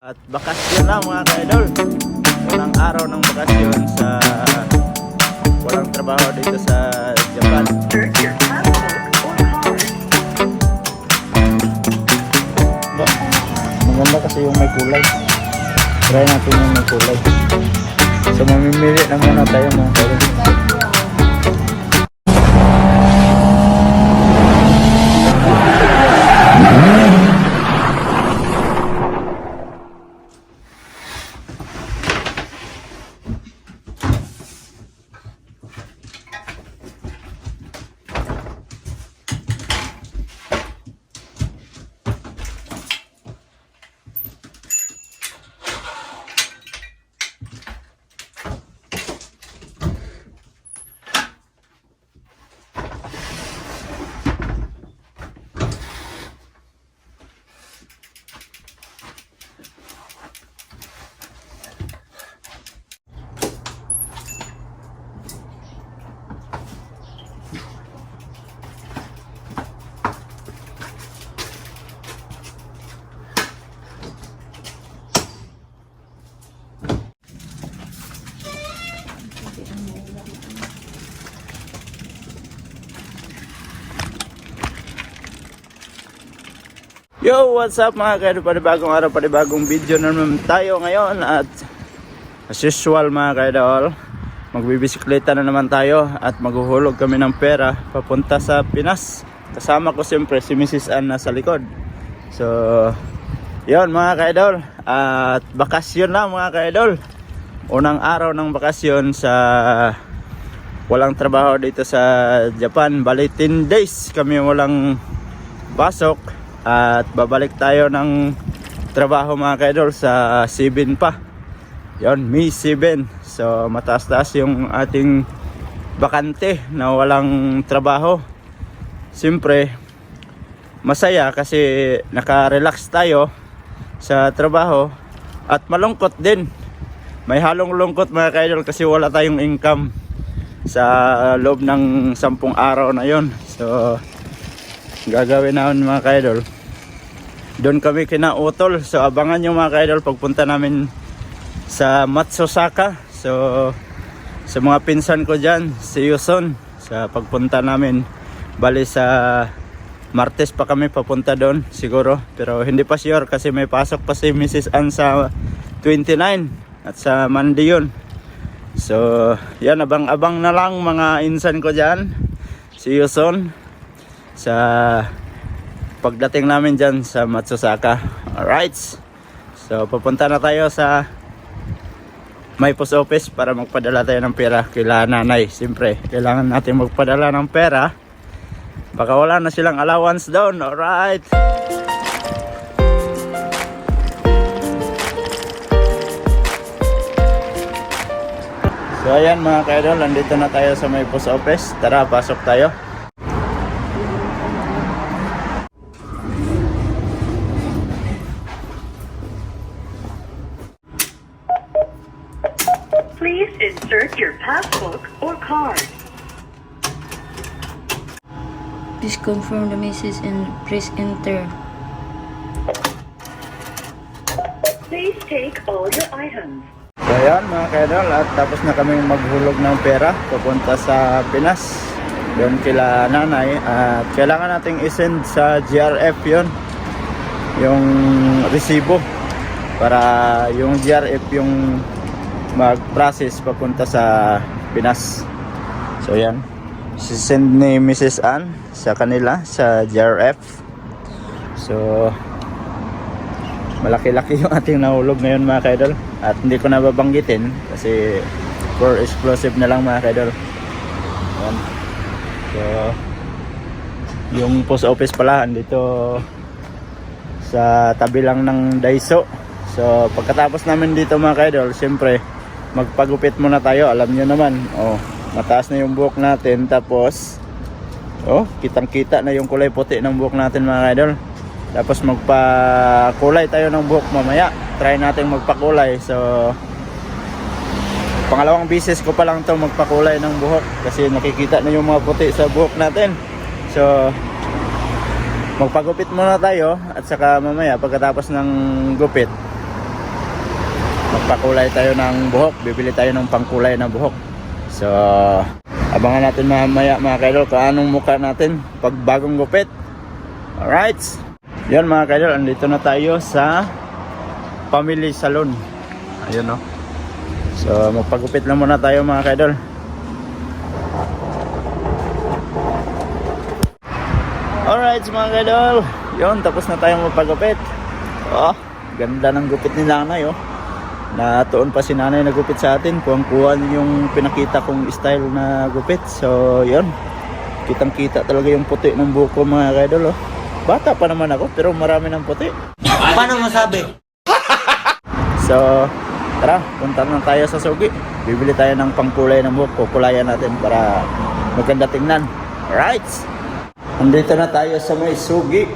At bakasyon na mga ka-idol. Unang araw ng bakasyon sa walang trabaho dito sa Japan. Maganda kasi yung may kulay. Try natin yung may kulay. So mamimili na muna tayo mga ka-idol. Yo, what's up mga ka-idol? Panibagong araw, panibagong video na naman tayo ngayon at as usual mga ka-idol, magbibisikleta na naman tayo at maghuhulog kami ng pera papunta sa Pinas. Kasama ko siyempre si Mrs. Ann na sa likod. So, yon mga ka-idol. At bakasyon na mga ka-idol. Unang araw ng bakasyon sa walang trabaho dito sa Japan. Bali 10 days kami walang pasok at babalik tayo ng trabaho mga kaidol sa 7 pa. Yon May 7 so mataas-taas yung ating bakante na walang trabaho. Siyempre masaya kasi naka-relax tayo sa trabaho at malungkot din. May halong lungkot mga kaidol kasi wala tayong income sa loob ng sampung araw na yon so gagawin namin mga kaidol. Doon kami kinautol. So abangan nyo mga kaidol pagpunta namin sa Matsosaka. So sa mga pinsan ko dyan see you soon sa pagpunta namin. Bali sa Martes pa kami papunta doon siguro. Pero hindi pa sure kasi may pasok pa si Mrs. Ann sa 29 at sa Monday yun. So yan abang-abang na lang mga insan ko dyan. See you soon sa pagdating namin dyan sa Matsusaka. Alright. So, pupunta na tayo sa may post office para magpadala tayo ng pera kila nanay. Siyempre, kailangan natin magpadala ng pera. Baka wala na silang allowance doon. Alright. So ayan mga kaidol, nandito na tayo sa may post office. Tara, pasok tayo. Please insert your passbook or card. Please confirm the message and press enter. Please take all your items. So ayan mga kaidol at tapos na kami maghulog ng pera papunta sa Pinas doon kila nanay at kailangan nating isend sa GRF yon yung resibo para yung GRF yung mag-process papunta sa Pinas so yan. Sisend ni Mrs. Ann sa kanila sa GRF so malaki-laki yung ating nahulog ngayon mga kaidol. At hindi ko na babanggitin kasi for explosive na lang mga kaidol. Ayan. so yung post office pala andito sa tabi lang ng Daiso. So pagkatapos namin dito mga kaidol siyempre magpagupit muna tayo. Alam nyo naman. Oh, mataas na yung buhok natin tapos oh kitang kita na yung kulay puti ng buhok natin mga kaidol tapos magpakulay tayo ng buhok mamaya. Try natin magpakulay. So pangalawang bisis ko pa lang to magpakulay ng buhok kasi nakikita na yung mga puti sa buhok natin. So magpagupit muna tayo at saka mamaya pagkatapos ng gupit magpakulay tayo ng buhok. Bibili tayo ng pangkulay ng buhok. So, abangan natin mamaya mga kaidol kung anong mukha natin pag bagong gupit. Alright. Yan mga kaidol, andito na tayo sa Family Salon. Ayun no. So, magpagupit lang muna tayo mga kaidol. Alright mga kaidol. Yun, tapos na tayong magpagupit. Oh, ganda ng gupit ni nanay oh. Natuon pa si nanay na gupit sa atin. Kuwang kuha yung pinakita kong style na gupit. So, yun. Kitang kita talaga yung puti ng buko mga kaidol oh. Bata pa naman ako pero marami ng puti. Paano masabi? So, tara, punta na tayo sa Sugi. Bibili tayo ng pangkulay ng buhok. Kukulayan natin para maganda tingnan. Alright. Andito na tayo sa may Sugi.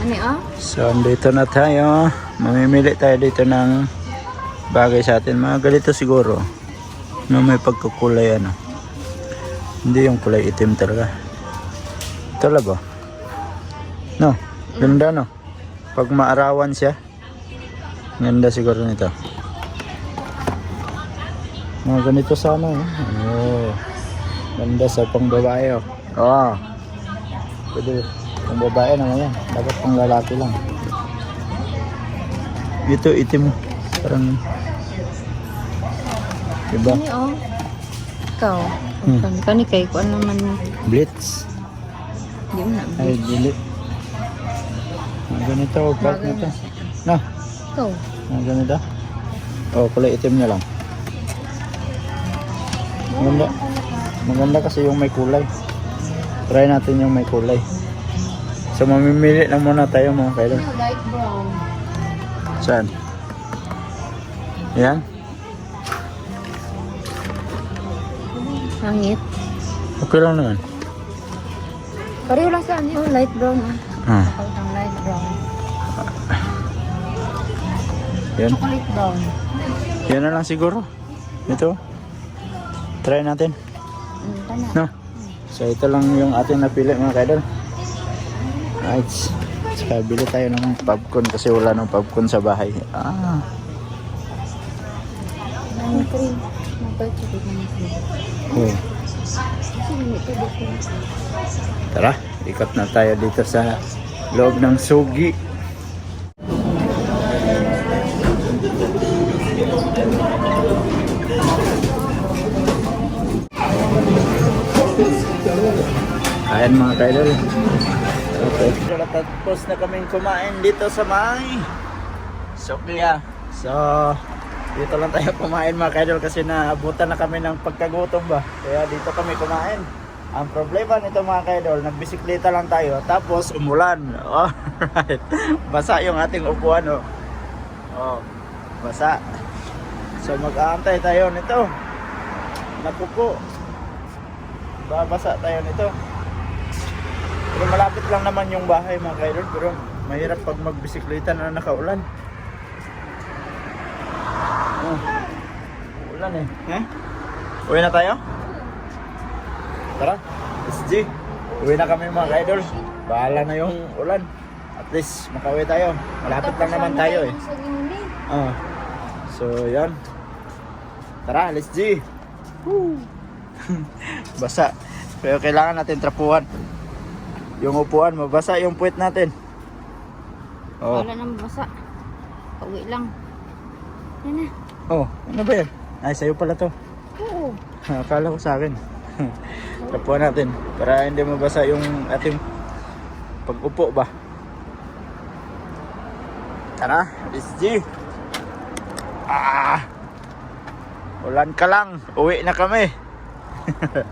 Ano ah? So, andito na tayo. Mamimili tayo dito ng bagay sa atin. Mga ganito siguro. Na may pagkukulay ano. Hindi yung kulay itim talaga. Talaga. No, ganda no. Pag maarawan siya. Ganda siguro nito. Mga ganito sana eh. Oh. Ganda sa pang babae oh. Oh. Pwede pang babae naman yan. Dapat pang lalaki lang. Ito itim. Parang Diba? Ano ah? Ikaw? Hmm. Kani kani kay ko ano man Blitz. di mo na. Ay, dili. Mga ganito. oh, Kahit nito. na Ikaw? mga ganito. Oh, kulay itim na lang. Maganda. Maganda kasi yung may kulay. Try natin yung may kulay. So, mamimili lang muna tayo mga kailan. Light brown. Saan? Yan? Hangit. Okay lang naman. Pareho lang sa ano, light brown ah. Ah, light brown. yan. Chocolate brown. Yan na lang siguro. Ito. Try natin. Mm. No? So ito lang yung ating napili mga kaidol. Right. Saka bili tayo ng popcorn kasi wala ng popcorn sa bahay. Ah. Oh. Tara, ikot na tayo dito sa loob ng sugi. Ayan mga kaidol. Tapos na kaming kumain dito sa may Sofia. So, dito lang tayo kumain mga kaidol kasi naabutan na kami ng pagkagutom ba. Kaya dito kami kumain. Ang problema nito mga kaidol, nagbisikleta lang tayo tapos umulan. Alright. Basa yung ating upuan oh. Oh, basa. So mag-aantay tayo nito. Naku po. Babasa tayo nito. Pero malapit lang naman yung bahay mga kaidol pero mahirap pag magbisikleta na nakaulan. Oh. Ulan eh. Eh? Uwi na tayo? Tara, SG. Uwi na kami mga kaidol. Bahala na yung ulan. At least makauwi tayo. Malapit lang naman tayo eh. Ah. So, yan. Tara, let's G. Basa. Pero kailangan natin trapuhan. Yung upuan, mabasa yung puwet natin. Oh. Wala nang basa. Pauwi lang. Yan na. Oh, ano ba yan? Ay, sa'yo pala to. Oo. Akala ko sa akin. trapuhan natin. Para hindi mabasa yung ating pag-upo ba. Tara, let's G. Ah! Ulan ka lang. Uwi na kami.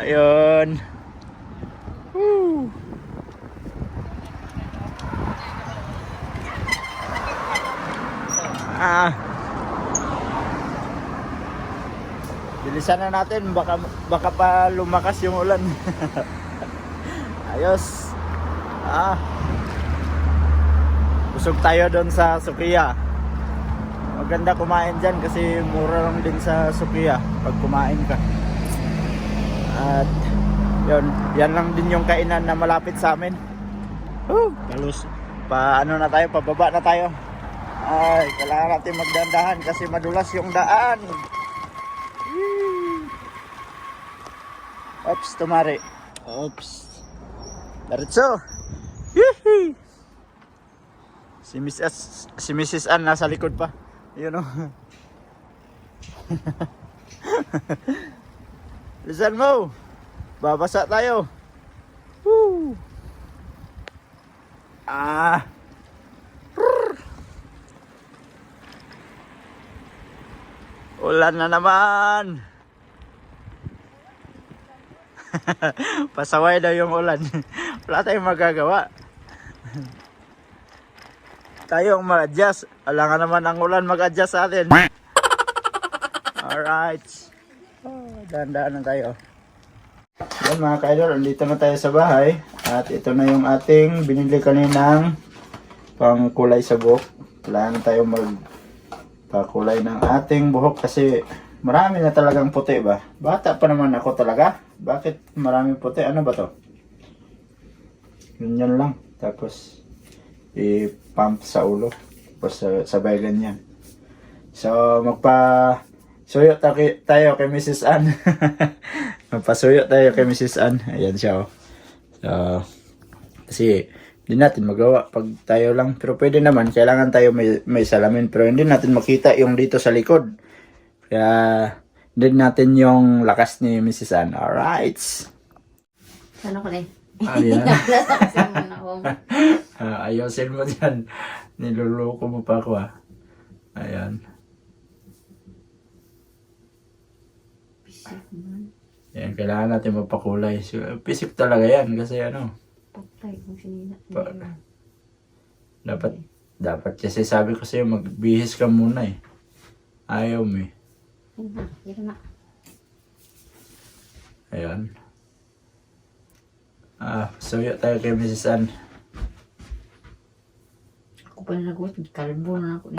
Ayun. Woo. Ah. Bilisan na natin baka baka pa lumakas yung ulan. Ayos. Ah. Busog tayo doon sa Sukiya. Maganda kumain dyan kasi mura lang din sa Sukiya pag kumain ka. At yun, yan lang din yung kainan na malapit sa amin. Woo! Halos pa ano na tayo, pababa na tayo. Ay, kailangan natin magdandahan kasi madulas yung daan. Oops, tumari. Oops. Diretso. Yee. Si Mrs. si Mrs. Ann nasa likod pa. Yun o. Listen mo. Babasa tayo. Woo. Ah. Ulan na naman. Pasaway daw yung ulan. Wala tayong magagawa. Tayong mag-adjust. Wala nga naman ang ulan mag-adjust sa atin. Alright. Oh, dahan-dahan na tayo. Yan mga ka-idol, andito na tayo sa bahay. At ito na yung ating binili kaninang pang kulay sa buhok. Kailangan tayo mag pakulay ng ating buhok kasi marami na talagang puti ba? Bata pa naman ako talaga. Bakit maraming puti? Ano ba to? Ganyan lang. Tapos i-pump sa ulo. Tapos sa- sabay ganyan. So magpa suyo ta- tayo kay Mrs. Ann. Magpasuyo tayo kay Mrs. Ann. Ayan siya oh. So, kasi hindi natin magawa pag tayo lang. Pero pwede naman, kailangan tayo may, may salamin. Pero hindi natin makita yung dito sa likod. Kaya, hindi natin yung lakas ni Mrs. Ann. Alright. Ano ko na eh? Ayan. Nasa kasi muna ako. Ah, ayusin mo dyan. Niluloko mo pa ako ah. Ayan. Pisik man. Yan, kailangan natin mapakulay. So, pisip talaga yan kasi ano, Patay kung sinina. Pa- dapat, dapat kasi sabi ko sa'yo, magbihis ka muna eh. Ayaw mo eh. Yan na. Yan na. Ayan. Ah, suyo tayo kay Mrs. Ann. Ako pa na nagawa. Kalbo na ako.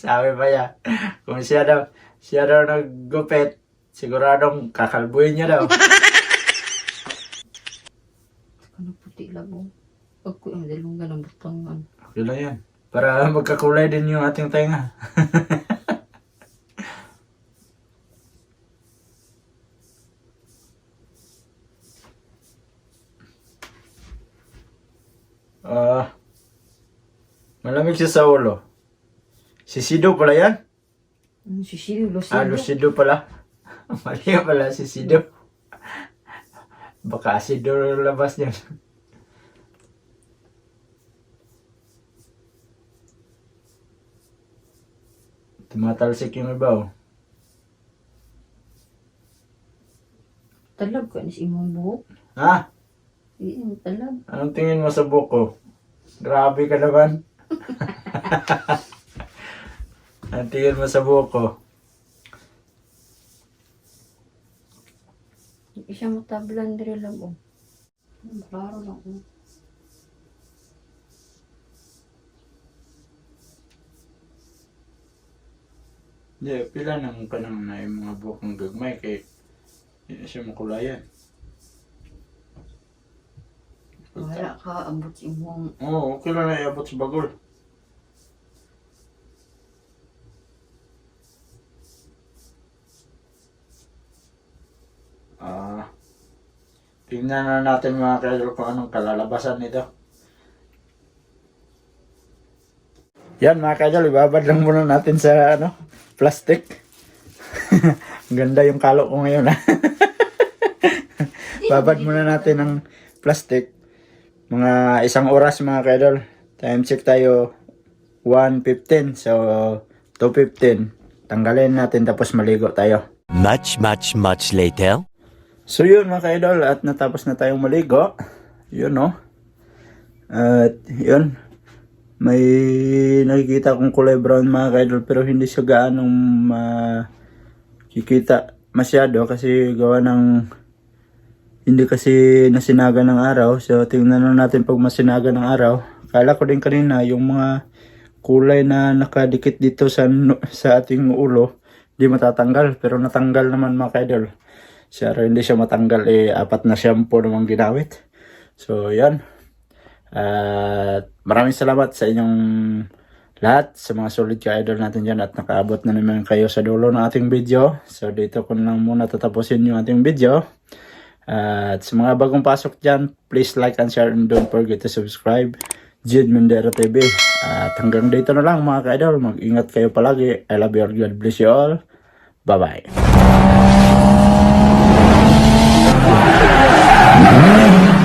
Sabi pa niya, kung siya daw, siya daw naggupit, siguradong kakalbuhin niya daw. Ano puti labo. Pag ko yung dalungan ng butangan. Okay lang yan. Para magkakulay din yung ating tenga. Ah, malamig siya sa ulo. Sisido pala yan? Si? Ah, Lucido. lucido pala. Mali pala sisido. Baka asido labas niya. Tumatalsik yung iba oh. Talag ka ni si imong buhok. Ha? Iyan, talag. Anong tingin mo sa buko? Grabe ka naman. Anong tingin mo sa buko? Hindi siya matablan diri labo. Klaro lang. oh. Hindi, pila nang kanang na yung mga bukong gagmay kay hindi siya makulayan. Wala ka abot imong Oo, oh, okay lang na iabot sa bagol. Ah, tingnan na natin mga kaidol kung anong kalalabasan nito. Yan mga kaidol, ibabad lang muna natin sa ano, plastic. Ganda yung kalo ko ngayon ha. Babad muna natin ng plastic. Mga isang oras mga kaidol. Time check tayo 1.15. So 2.15. Tanggalin natin tapos maligo tayo. Much, much, much later. So yun mga kaidol at natapos na tayong maligo. Yun no. At yun. May nakikita kong kulay brown mga kaidol pero hindi siya gaanong makikita masyado kasi gawa ng hindi kasi nasinaga ng araw. So tingnan na natin pag masinaga ng araw. Kala ko din kanina yung mga kulay na nakadikit dito sa sa ating ulo di matatanggal pero natanggal naman mga kaidol. Pero hindi siya matanggal eh apat na shampoo namang ginamit. So yan. At maraming salamat sa inyong lahat sa mga solid ka-idol natin dyan at nakaabot na naman kayo sa dulo ng ating video. So dito ko lang muna tatapusin yung ating video. at sa mga bagong pasok dyan, please like and share and don't forget to subscribe. Jid Mendera TV. At hanggang dito na lang mga ka-idol. Mag-ingat kayo palagi. I love you all. God bless you all. Bye-bye. Mm-hmm.